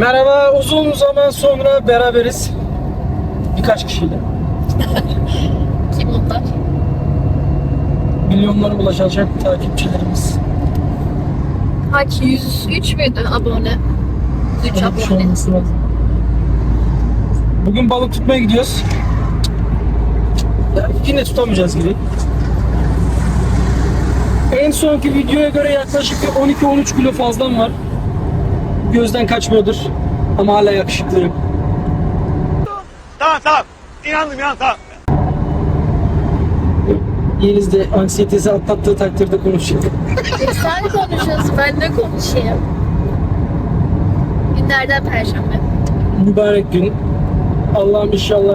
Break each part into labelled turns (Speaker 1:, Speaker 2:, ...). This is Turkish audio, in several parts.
Speaker 1: Merhaba, uzun zaman sonra beraberiz. Birkaç kişiyle.
Speaker 2: Kim onlar?
Speaker 1: Milyonlara ulaşacak takipçilerimiz.
Speaker 2: Kaç? 103 müydü abone? 103
Speaker 1: Evet, şu
Speaker 2: abone.
Speaker 1: olması lazım. Bugün balık tutmaya gidiyoruz. Ya, yine tutamayacağız gibi. En sonki videoya göre yaklaşık bir 12-13 kilo fazlam var. Gözden kaçmıyordur. Ama hala yakışıklıyım.
Speaker 3: Tamam tamam. İnandım inan tamam.
Speaker 1: Yeliz de anksiyetesi atlattığı takdirde konuşacak.
Speaker 2: Sen konuşuyorsun, ben de konuşayım. Günlerden Perşembe.
Speaker 1: Mübarek gün. Allah'ım inşallah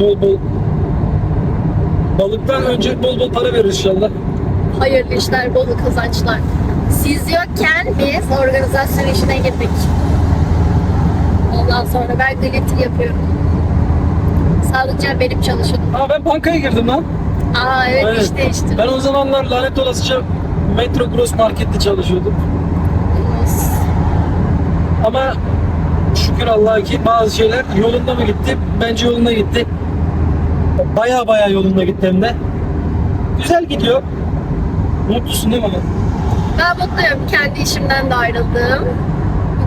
Speaker 1: bol bol balıktan önce bol bol para verir inşallah.
Speaker 2: Hayırlı işler, bol kazançlar. Siz yokken biz organizasyon işine girdik. Ondan sonra ben glitter yapıyorum. Sağlıkçı benim çalışıyordum.
Speaker 1: Aa ben bankaya girdim lan.
Speaker 2: Aa evet,
Speaker 1: Evet.
Speaker 2: işte işte.
Speaker 1: Ben o zamanlar lanet olasıca Metro Gross Market'te çalışıyordum. Ama şükür Allah'a ki bazı şeyler yolunda mı gitti? Bence yolunda gitti. Baya baya yolunda gitti hem de. Güzel gidiyor. Mutlusun değil mi?
Speaker 2: Ben mutluyum. Kendi işimden de ayrıldım.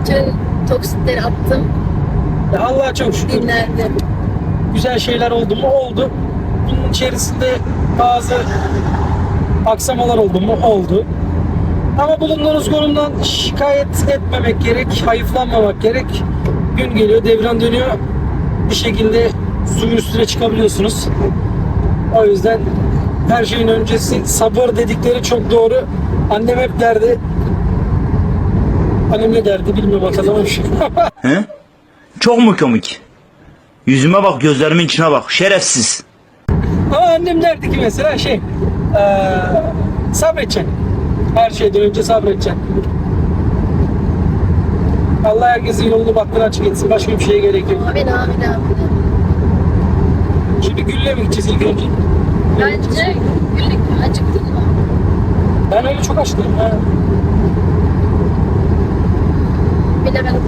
Speaker 2: Bütün toksitleri attım.
Speaker 1: Ya Allah'a çok şükür.
Speaker 2: Dinlendim.
Speaker 1: Güzel şeyler oldu mu? Oldu. Bunun içerisinde bazı aksamalar oldu mu? Oldu. Ama bulunduğunuz konumdan şikayet etmemek gerek, hayıflanmamak gerek. Gün geliyor, devran dönüyor. Bir şekilde suyun üstüne çıkabiliyorsunuz. O yüzden her şeyin öncesi sabır dedikleri çok doğru. Annem hep derdi. Annem ne derdi bilmiyorum hatırlamamışım.
Speaker 4: He? Çok mu komik? Yüzüme bak, gözlerimin içine bak. Şerefsiz.
Speaker 1: Ama annem derdi ki mesela şey eee sabredeceksin. Her şeyden önce sabredeceksin. Allah herkesin yolunu baktığını açık etsin. Başka bir şeye gerek yok.
Speaker 2: Amin amin amin.
Speaker 1: Şimdi Gül'le mi gideceğiz ilk önce?
Speaker 2: Bence günlük acıktın mı?
Speaker 1: Ben öyle çok açtım. Ha.
Speaker 2: Bilemedim.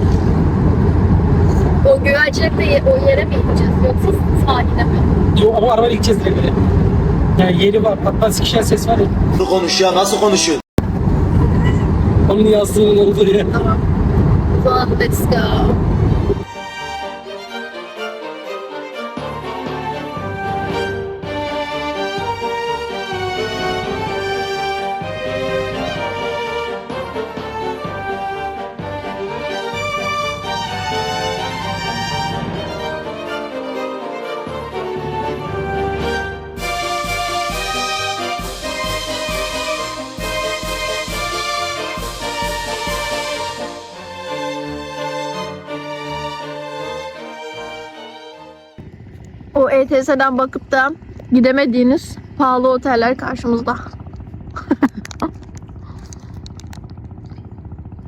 Speaker 2: O güvercinlikle ye- o yere mi gideceğiz yoksa sahile mi?
Speaker 1: Yok ama arabayla gideceğiz direkt böyle. Yani yeri var. Hatta sikişen ses var ya.
Speaker 3: Nasıl konuşuyor nasıl konuşuyor?
Speaker 1: Onun yazdığının olduğu yer.
Speaker 2: Tamam. O zaman let's go. ETS'den bakıp da gidemediğiniz pahalı oteller karşımızda.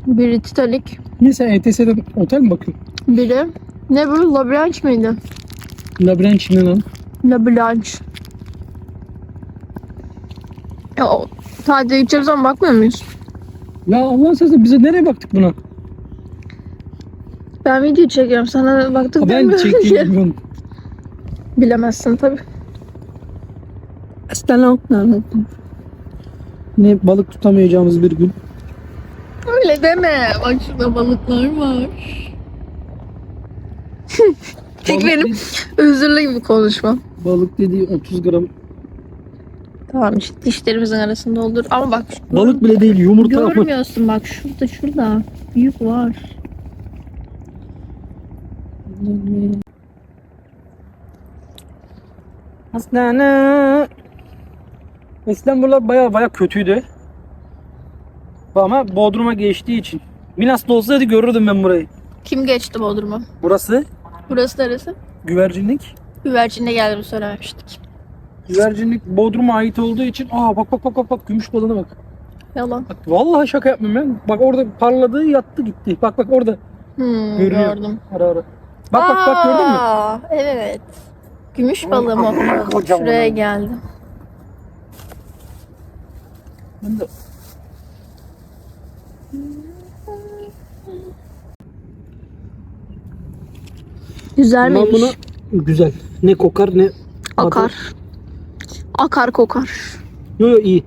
Speaker 2: Biri Titanic,
Speaker 1: Niye sen ETS'den otel mi bakıyorsun?
Speaker 2: biri ne bu? Labirent miydi?
Speaker 1: Labirent şimdi lan.
Speaker 2: Labirent. Ya o tatile gideceğiz zaman bakmıyor muyuz?
Speaker 1: Ya Allah'ın sözü bize nereye baktık buna?
Speaker 2: Ben video çekiyorum sana baktık
Speaker 1: Ha, ben
Speaker 2: demiyorum ki.
Speaker 1: çektiğim bilmiyorum.
Speaker 2: Bilemezsin tabi.
Speaker 1: Aslan Ne balık tutamayacağımız bir gün.
Speaker 2: Öyle deme. Bak şurada balıklar var. Tek benim özürlü gibi konuşma.
Speaker 1: Balık dediği 30 gram.
Speaker 2: Tamam işte dişlerimizin arasında olur. Ama bak şu-
Speaker 1: Balık bile değil yumurta ama.
Speaker 2: görmüyorsun bak şurada şurada. Büyük var.
Speaker 1: Aslanı. Eskiden buralar baya baya kötüydü. Ama Bodrum'a geçtiği için. Milas'ta olsaydı görürdüm ben burayı.
Speaker 2: Kim geçti Bodrum'a?
Speaker 1: Burası
Speaker 2: Burası neresi?
Speaker 1: güvercinlik.
Speaker 2: Güvercin'de geldiğimi söylememiştik.
Speaker 1: Güvercinlik Bodrum'a ait olduğu için aa bak bak bak bak bak gümüş balığına bak.
Speaker 2: Yalan.
Speaker 1: Bak vallahi şaka yapmıyorum ben. Bak orada parladığı yattı gitti. Bak bak orada.
Speaker 2: Hmm,
Speaker 1: Görünüyor.
Speaker 2: gördüm.
Speaker 1: Ara ara. Bak bak bak gördün mü?
Speaker 2: Aa, Evet. Gümüş balığı mı? Şuraya geldi.
Speaker 1: Ben de
Speaker 2: Güzel miymiş?
Speaker 1: bunu güzel. Ne kokar ne
Speaker 2: Akar. Akar kokar.
Speaker 1: Yo yo iyi.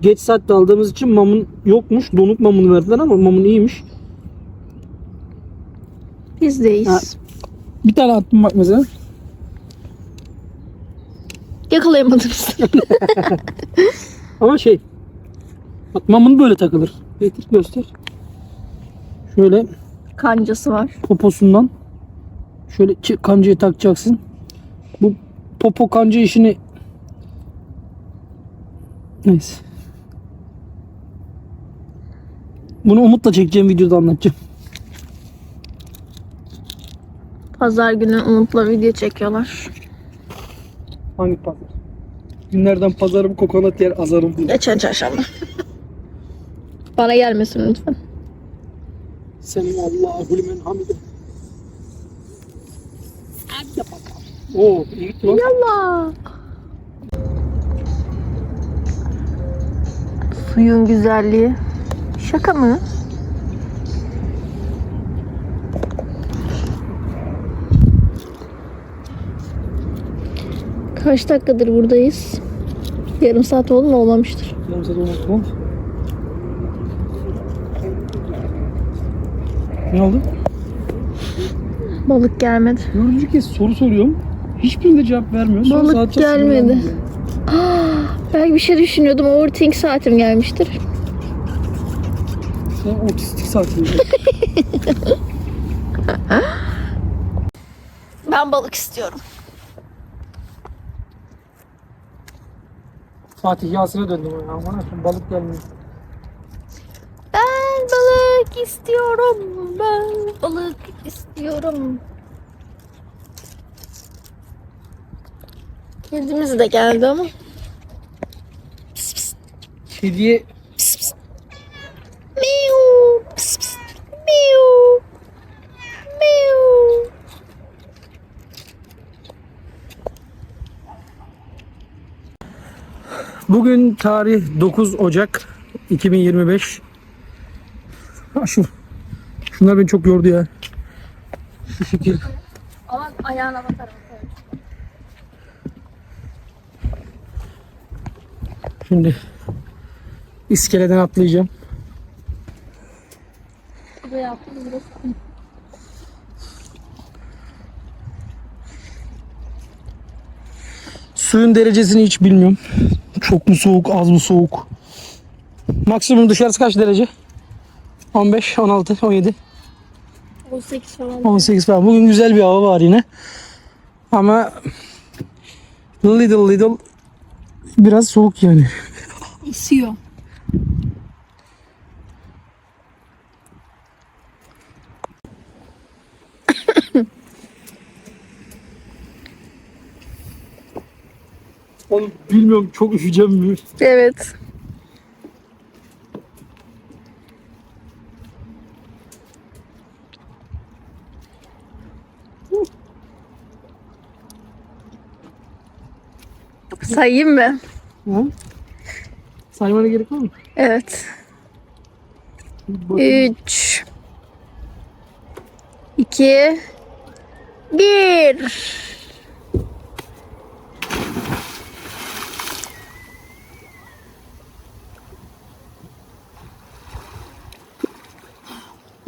Speaker 1: Geç saatte aldığımız için mamun yokmuş. Donuk mamunu verdiler ama mamun iyiymiş.
Speaker 2: Bizdeyiz.
Speaker 1: Bir tane attım bak mesela.
Speaker 2: Yakalayamadınız.
Speaker 1: Ama şey. Bak mamun böyle takılır. Getir göster. Şöyle
Speaker 2: Kancası var.
Speaker 1: poposundan şöyle çi- kancayı takacaksın. Bu popo kanca işini neyse. Bunu Umut'la çekeceğim videoda anlatacağım.
Speaker 2: Pazar günü Umut'la video çekiyorlar.
Speaker 1: Hangi pazar? Günlerden pazarım kokonat yer azarım diye.
Speaker 2: Geçen çarşamba. Bana gelmesin lütfen.
Speaker 1: Senin Allah'u limen hamide. Hadi bakalım. Oo iyi lan.
Speaker 2: Yallah. Suyun güzelliği. Şaka mı? Kaç dakikadır buradayız? Yarım saat oldu mu? Olmamıştır.
Speaker 1: Yarım saat olmadı tamam. Ne oldu?
Speaker 2: Balık gelmedi.
Speaker 1: Dördüncü kez soru soruyorum. Hiçbirinde cevap vermiyor. Sonra
Speaker 2: Balık
Speaker 1: saatçe
Speaker 2: gelmedi.
Speaker 1: sinirlendim.
Speaker 2: Belki bir şey düşünüyordum. Overthink saatim gelmiştir.
Speaker 1: Sen otistik saatin.
Speaker 2: Ben balık istiyorum.
Speaker 1: Fatih Yasin'e döndüm ya. Aman akım balık gelmiyor.
Speaker 2: Ben balık istiyorum. Ben balık istiyorum. Kedimiz de geldi ama.
Speaker 1: Kediye Bugün tarih 9 Ocak 2025. Ha şu. Şunlar beni çok yordu ya. Şu şekil.
Speaker 2: Ama ayağına bakarım.
Speaker 1: Şimdi iskeleden atlayacağım.
Speaker 2: Buraya. Burası.
Speaker 1: Suyun derecesini hiç bilmiyorum. Çok mu soğuk, az mı soğuk? Maksimum dışarısı kaç derece? 15, 16, 17,
Speaker 2: 18 falan.
Speaker 1: 18 falan. Bugün güzel bir hava var yine. Ama little little biraz soğuk yani.
Speaker 2: İsiyor.
Speaker 1: Oğlum bilmiyorum çok üşüyeceğim mi?
Speaker 2: Evet. Sayayım mı?
Speaker 1: Ha? Saymana gerek var mı?
Speaker 2: Evet.
Speaker 1: Bakayım.
Speaker 2: 3 2 1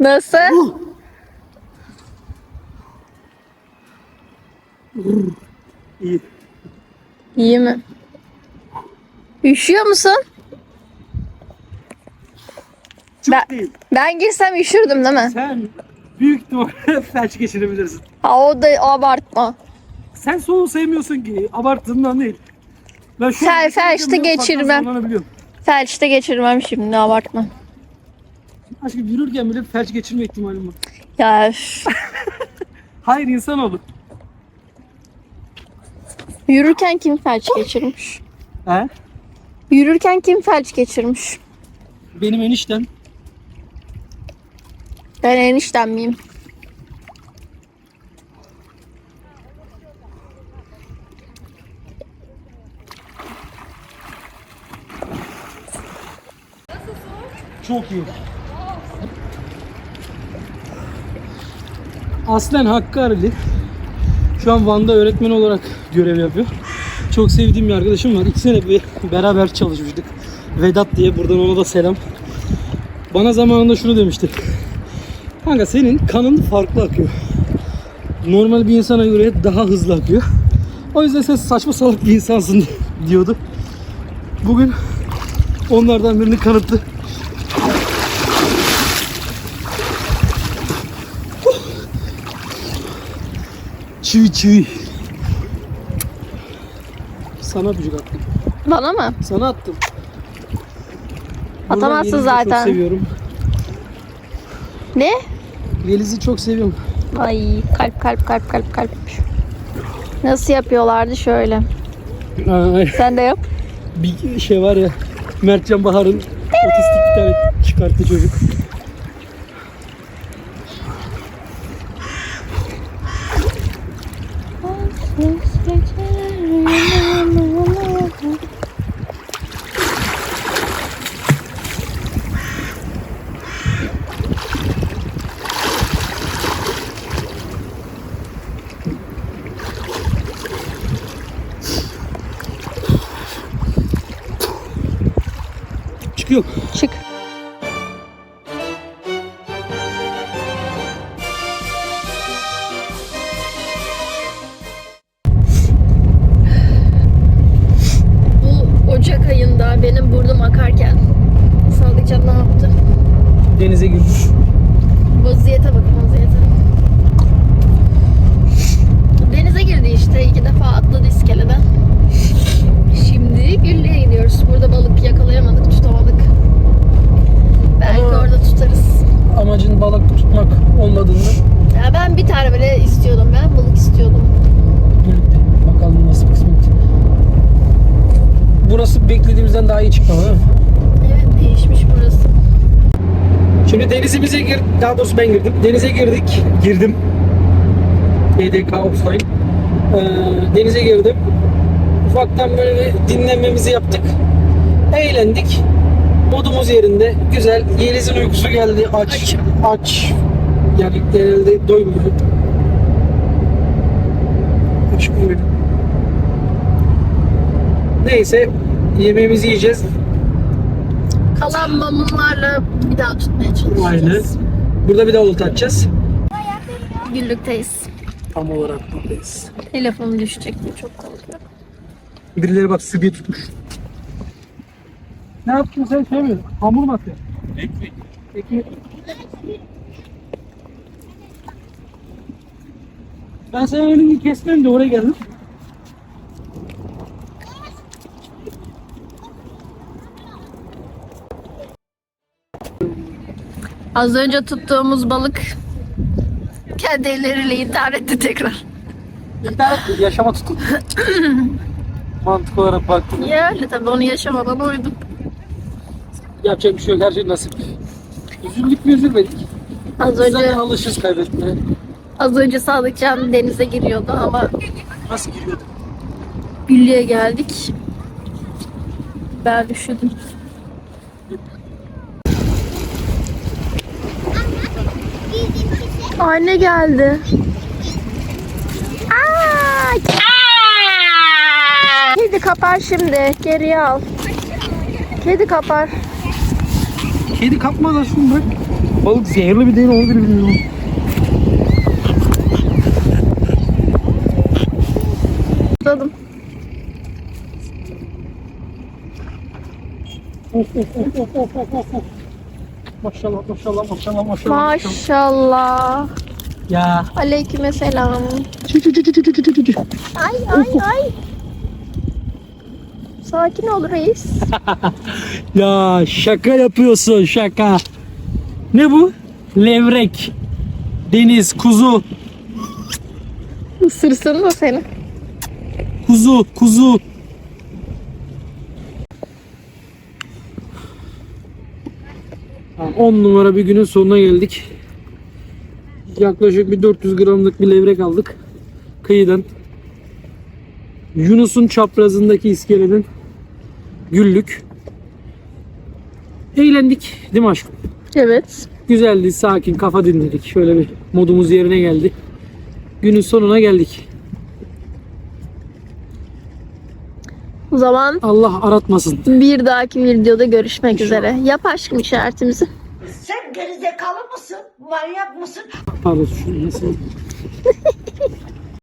Speaker 2: Nasıl?
Speaker 1: İyi.
Speaker 2: İyi mi? Üşüyor musun?
Speaker 1: Çok
Speaker 2: Ben-
Speaker 1: değil.
Speaker 2: Ben girsem üşürdüm değil mi?
Speaker 1: Sen büyük ihtimalle felç geçirebilirsin.
Speaker 2: Ha o da abartma.
Speaker 1: Sen soğuğu sevmiyorsun ki. Abarttığından değil. Ben şu
Speaker 2: Fel-
Speaker 1: an
Speaker 2: felçte geçirmem. Felçte geçirmem şimdi abartma.
Speaker 1: Aşkım yürürken bile felç geçirme ihtimalim var.
Speaker 2: Ya üf.
Speaker 1: Hayır insan olur.
Speaker 2: Yürürken kim felç geçirmiş?
Speaker 1: He?
Speaker 2: Yürürken kim felç geçirmiş?
Speaker 1: Benim eniştem.
Speaker 2: Ben eniştem miyim?
Speaker 1: Çok iyi. Aslen Hakkari'li. Şu an Van'da öğretmen olarak görev yapıyor. Çok sevdiğim bir arkadaşım var. İki sene bir beraber çalışmıştık. Vedat diye buradan ona da selam. Bana zamanında şunu demişti. Kanka senin kanın farklı akıyor. Normal bir insana göre daha hızlı akıyor. O yüzden sen saçma salak bir insansın diyordu. Bugün onlardan birini kanıtlı. Çivi çivi. Sana öpücük attım.
Speaker 2: Bana mı?
Speaker 1: Sana attım.
Speaker 2: Atamazsın
Speaker 1: Buradan Yeliz'i
Speaker 2: zaten.
Speaker 1: Çok seviyorum.
Speaker 2: Ne?
Speaker 1: Yeliz'i çok seviyorum.
Speaker 2: Ay kalp kalp kalp kalp kalp. Nasıl yapıyorlardı şöyle.
Speaker 1: Ay,
Speaker 2: Sen de yap.
Speaker 1: bir şey var ya. Mertcan Bahar'ın otistik bir tane çıkarttı çocuk. Çıkıyor.
Speaker 2: İstiyordum.
Speaker 1: birlikte bakalım nasıl kısmet. Burası beklediğimizden daha iyi çıktı ama değil mi?
Speaker 2: Evet değişmiş burası.
Speaker 1: Şimdi denizimize gir, daha doğrusu ben girdim. Denize girdik. Girdim. EDK offline. Ee, denize girdim. Ufaktan böyle bir dinlenmemizi yaptık. Eğlendik. Modumuz yerinde. Güzel. Yeliz'in uykusu geldi. Aç. Aç. Yani genelde doymuyor. Benim. Neyse. Yemeğimizi yiyeceğiz.
Speaker 2: Kalan mamunlarla bir daha tutmaya çalışacağız.
Speaker 1: Aynen. Burada bir daha olta atacağız.
Speaker 2: Güllükteyiz.
Speaker 1: Tam olarak buradayız.
Speaker 2: Telefonum düşecek diye çok korkuyorum.
Speaker 1: Birileri bak sıbiye tutmuş. Ne yaptın sen şey mi? Hamur mu atıyorsun? Ekmek. Ekmek. Ben senin önünü kesmem de oraya geldim.
Speaker 2: Az önce tuttuğumuz balık kendi elleriyle intihar etti tekrar.
Speaker 1: İnternet yaşama tutun. Mantık olarak baktım.
Speaker 2: Ya öyle tabii onu yaşamadan uydum.
Speaker 1: Yapacak bir şey yok. Her şey nasip. Üzüldük mü üzülmedik.
Speaker 2: Az
Speaker 1: Zaten
Speaker 2: önce
Speaker 1: alışırız kaybetmeye.
Speaker 2: Az önce Sadıkcan denize giriyordu ama
Speaker 1: Nasıl giriyorduk?
Speaker 2: Güllü'ye geldik. Ben üşüdüm. Anne geldi. Aa! Kedi kapar şimdi. Geriye al. Kedi kapar.
Speaker 1: Kedi kapmaz aslında. Balık zehirli mi değil onu bilmiyorum.
Speaker 2: Tutladım.
Speaker 1: Of of of of of of of of. Maşallah maşallah maşallah maşallah.
Speaker 2: Maşallah.
Speaker 1: Ya.
Speaker 2: Aleyküm selam.
Speaker 1: Çü çü çü çü çü çü çü çü.
Speaker 2: Ay ay ay. Sakin ol reis.
Speaker 1: Ya şaka yapıyorsun şaka. Ne bu? Levrek. Deniz, kuzu,
Speaker 2: Isırsın mı seni?
Speaker 1: Kuzu, kuzu. Tamam, 10 numara bir günün sonuna geldik. Yaklaşık bir 400 gramlık bir levrek aldık. Kıyıdan. Yunus'un çaprazındaki iskeleden güllük. Eğlendik değil mi aşkım?
Speaker 2: Evet.
Speaker 1: Güzeldi, sakin, kafa dinledik. Şöyle bir modumuz yerine geldi. Günün sonuna geldik.
Speaker 2: O zaman
Speaker 1: Allah aratmasın.
Speaker 2: bir dahaki videoda görüşmek üzere. Yap aşkım işaretimizi.
Speaker 5: Sen gerizekalı mısın? Manyak mısın?
Speaker 1: Pardon, şu nasıl?